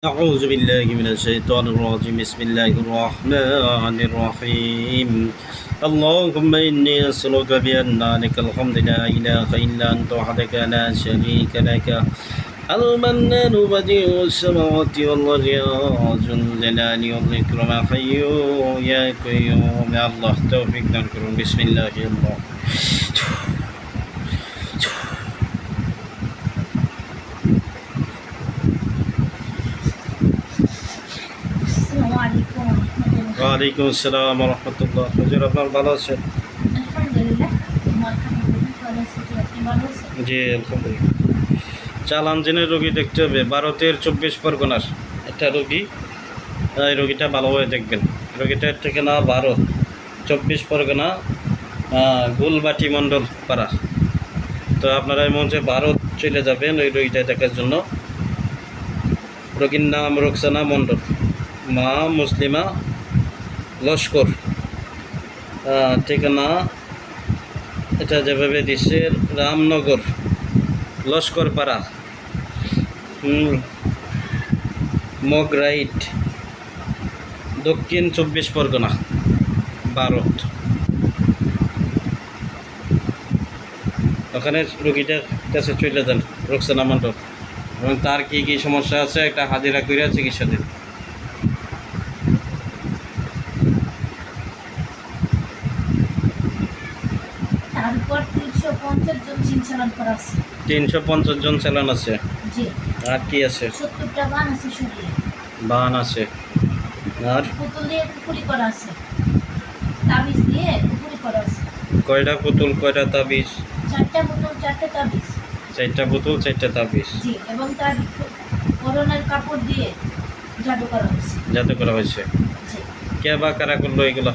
أعوذ بالله من الشيطان الرجيم. بسم الله الرحمن الرحيم. اللهم إني أسألك بأن لك الحمد لا إله إلا أنت وحدك لا شريك لك. المنان بديع السماوات والأرض يا ذو الجلال والإكرام حي يا قيوم. الله توفيقنا بسم الله الرحمن. الرحيم ওয়ালাইকুম আসসালাম রহমতুল্লাহ হুজুর, আপনার ভালো আছেন? জি, আলহামদুলিল্লাহ। চালানজিনের রোগী দেখতে হবে। ভারতের চব্বিশ পরগনার একটা রোগী এই রোগীটা ভালোভাবে দেখবেন। রোগীটার ঠিকানা ভারত, চব্বিশ পরগনা গুলবাটি মণ্ডল পাড়া। তো আপনারা এই মঞ্চে ভারত চলে যাবেন ওই রোগীটা দেখার জন্য। রোগীর নাম রোকসানা মণ্ডল। মা, মুসলিমা লস্কর। ঠিকানা এটা যেভাবে দিচ্ছে রামনগর, লস্করপাড়া। মগ রাইট দক্ষিণ চব্বিশ পরগনা, ভারত। ওখানে রুগীটার কাছে চলে যান, রোকসানা মণ্ডল এবং তার কি কি সমস্যা আছে, একটা হাজিরা করিয়া চিকিৎসা দিন। তিনশো পঞ্চাশ জন চালান আছে। আর কি আছে? বান আছে শরীরে। বান আছে। আর? কয়টা পুতুল কয়টা তাবিজ? চারটা পুতুল চারটে তাবিজ। চারটা পুতুল চারটা তাবিজ। জি এবং তার করোনার কাপড় দিয়ে জাদু করা হয়েছে। যাতে করা হয়েছে। কে বা কারা করল এগুলো?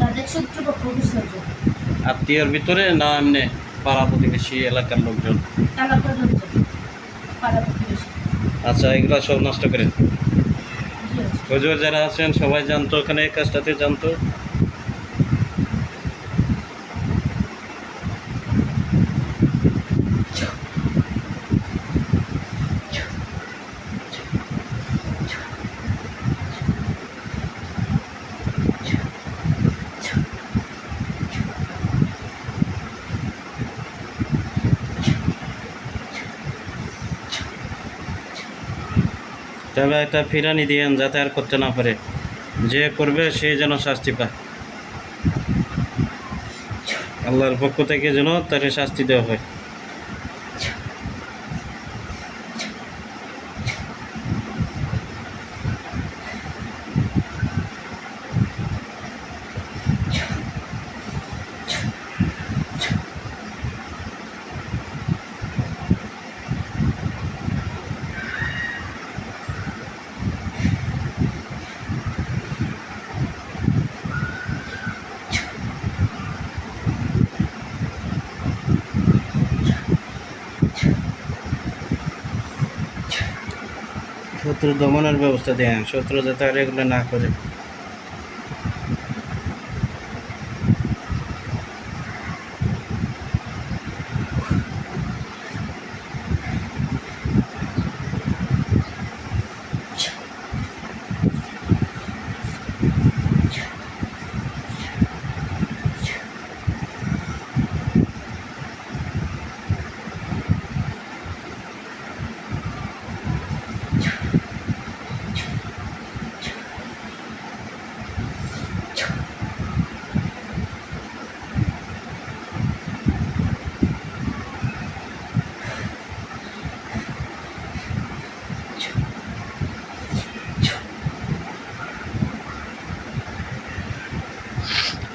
তাদের শত্রুপক্ষ বিসর্জন আত্মীয়র ভিতরে না এমনি পাড়া প্রতিবেশী এলাকার লোকজন? আচ্ছা এগুলো সব নষ্ট করেন। হুজুর যারা আছেন সবাই জানতো ওখানে এই কাজটাতে জানতো? তবে একটা ফিরানি দিয়েন যাতে আর করতে না পারে। যে করবে সে যেন শাস্তি পায়। আল্লাহর পক্ষ থেকে যেন তাকে শাস্তি দেওয়া হয়। শত্রু দমনের ব্যবস্থা দেন শত্রু যাতে আর এগুলো না করে।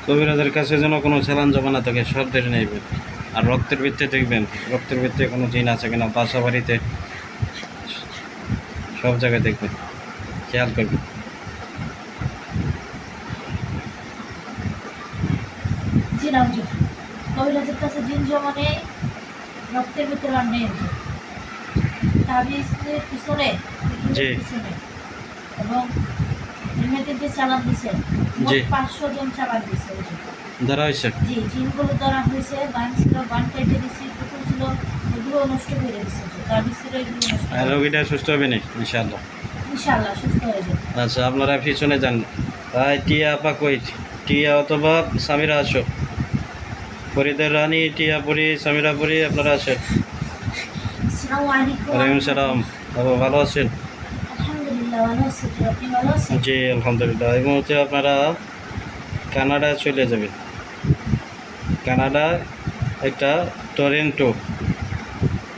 কবিরাজের কাছে যেন কোনো চালান জমা না থাকে সব নেবেন আর রক্তের ভিত্তিতে দেখবেন রক্তের ভিত্তিতে কোনো জিন আছে কিনা বাসা বাড়িতে সব জায়গায় দেখবেন। খেয়াল করবেন। কবিরাজের কাছে জিন জমা নেই রক্তের ভিতরে আর নেই তাবিজের পিছনে জি। এবং যে চালান জি। পাঁচশো জন দিছে হুজুর। ধরা হয়েছে। জি জিনগুলো ধরা হয়েছে বান ছিল বান কেটে পুকুর ছিল ওগুলো নষ্ট ছিল এগুলো নষ্ট আর রোগীটা সুস্থ হবে না ইনশাআল্লাহ। ইনশাআল্লাহ সুস্থ হয়ে যাবে। আচ্ছা আপনারা পিছনে যান। তাই টিয়া আপা কই? টিয়া অথবা সামিরা আসো। ফরিদের রানী টিয়া পুরি সামিরা পুরি আপনারা আসেন। আসসালামু আলাইকুম ওয়ালাইকুম সালাম। বাবা ভালো আছেন? আলহামদুলিল্লাহ ভালো আছি। জি, জি, আলহামদুলিল্লাহ। এই মুহূর্তে আপনারা কানাডা চলে যাবেন। কানাডা একটা টরেন্টো।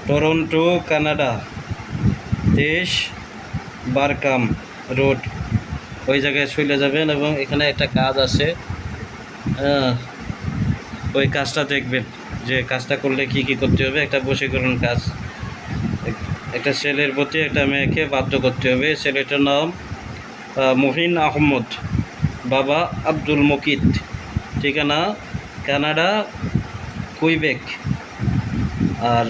Toronto, Canada. দেশ বারকাম রোড। ওই জায়গায় চলে যাবেন এবং এখানে একটা কাজ আছে। ওই কাজটা দেখবেন যে কাজটা করলে কি কি করতে হবে। একটা বশীকরণ কাজ। একটা ছেলের প্রতি একটা মেয়েকে বাধ্য করতে হবে। ছেলেটার নাম মহিন আহমদ, বাবা আব্দুল মকিত, ঠিকানা কানাডা, কুইবেক। আর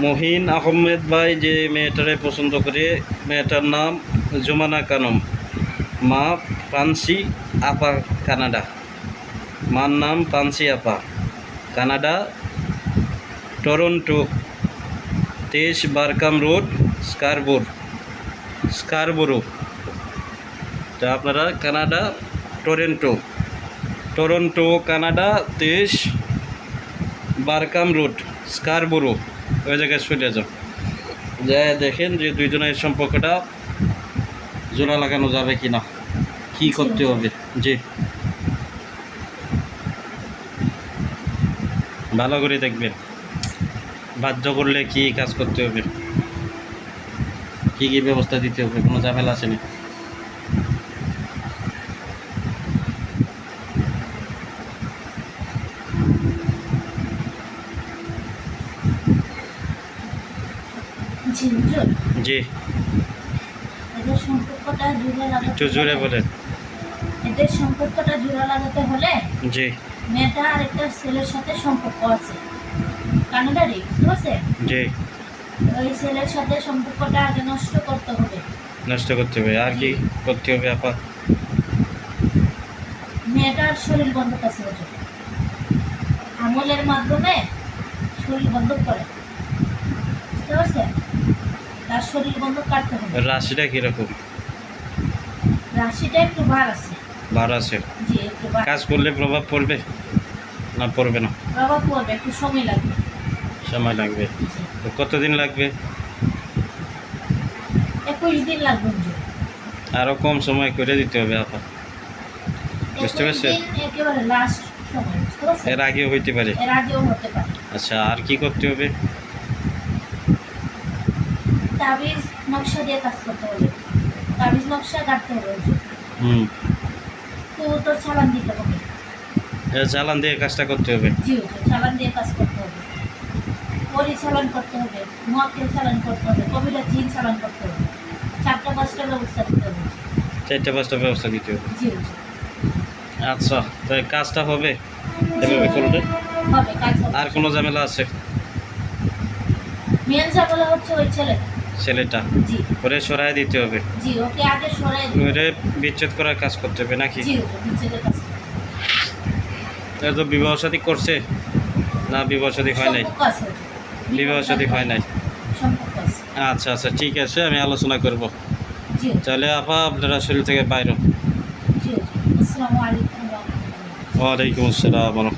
মহিন আহমেদ ভাই যে মেয়েটারে পছন্দ করে, মেয়েটার নাম জুমানা কানম। মা পানসি আপা কানাডা। মার নাম পানসি আপা। কানাডা, টরন্টো, তেইশ বারকাম রোড স্কারবোর স্কারবোরো। তা আপনারা কানাডা, টরেন্টো। টরন্টো, কানাডা, দেশ, বারকাম রোড, স্কারবোরো। ওই জায়গায় চলে যাও। যা দেখেন যে দুইজনের সম্পর্কটা জোড়া লাগানো যাবে কি না কী করতে হবে? জি। ভালো করে দেখবেন। বাধ্য করলে কি কাজ করতে হবে? কি কি ব্যবস্থা দিতে হবে কোনো ঝামেলা আছে না জি একটু জোরে বলেন। এদের সম্পর্কটা জোড়া লাগাতে হলে জি। মেয়েটা আর একটা ছেলের সাথে সম্পর্ক আছে। কানাডারই বুঝতে পারছেন? জি। ওই ছেলের সাথে সম্পর্কটা আগে নষ্ট করতে হবে। নষ্ট করতে হবে। আর কি করতে হবে আপা? মেয়েটার শরীর বন্ধক আছে হুজুর আমলের মাধ্যমে শরীর বন্ধক করে। বুঝতে পারছেন তার শরীর বন্ধক কাটতে হবে। রাশিটা কীরকম? রাশিটা একটু ভার আছে। ভার আছে। জি একটু কাজ করলে প্রভাব পড়বে? না পড়বে না? প্রভাব পড়বে একটু সময় লাগবে। সময় লাগবে। কতদিন লাগবে? দিন লাগবে আরও কম সময় করে দিতে হবে আপা। বুঝতে পারছেন? এর আগেও হইতে পারে। আচ্ছা আর কি করতে হবে? তাবিজ নকশা দিয়ে কাজ করতে হবে। তাবিজ নকশা কাটতে হবে হুম। তো তোর চালান দিতে হবে। চালান দিয়ে কাজটা করতে হবে? জি চালান দিয়ে কাজ করতে হবে পরি চালান করতে হবে মোয়াক্কেল চালান করতে হবে কবিরা জিন চালান করতে হবে। চারটা পাঁচটা ব্যবস্থা দিতে হবে। চারটে পাঁচটা ব্যবস্থা দিতে হবে? জি আচ্ছা তো এই কাজটা হবে এভাবে করলে? হবে কাজ হবে। আর কোনো ঝামেলা আছে? মেন ঝামেলা হচ্ছে ওই ছেলে ছেলেটা? ওরে সরাই দিতে হবে? জি ওকে আগে সরাই ওরে বিচ্ছেদ করার কাজ করতে হবে নাকি? জি তো বিবাহ সাথী করছে না বিবাহ সাথী হয় নাই। বিবাহ সাথী হয় নাই? আচ্ছা আচ্ছা ঠিক আছে আমি আলোচনা করব। তাহলে আপা আপনারা শরীর থেকে বাইর। ওয়ালাইকুম আসসালাম।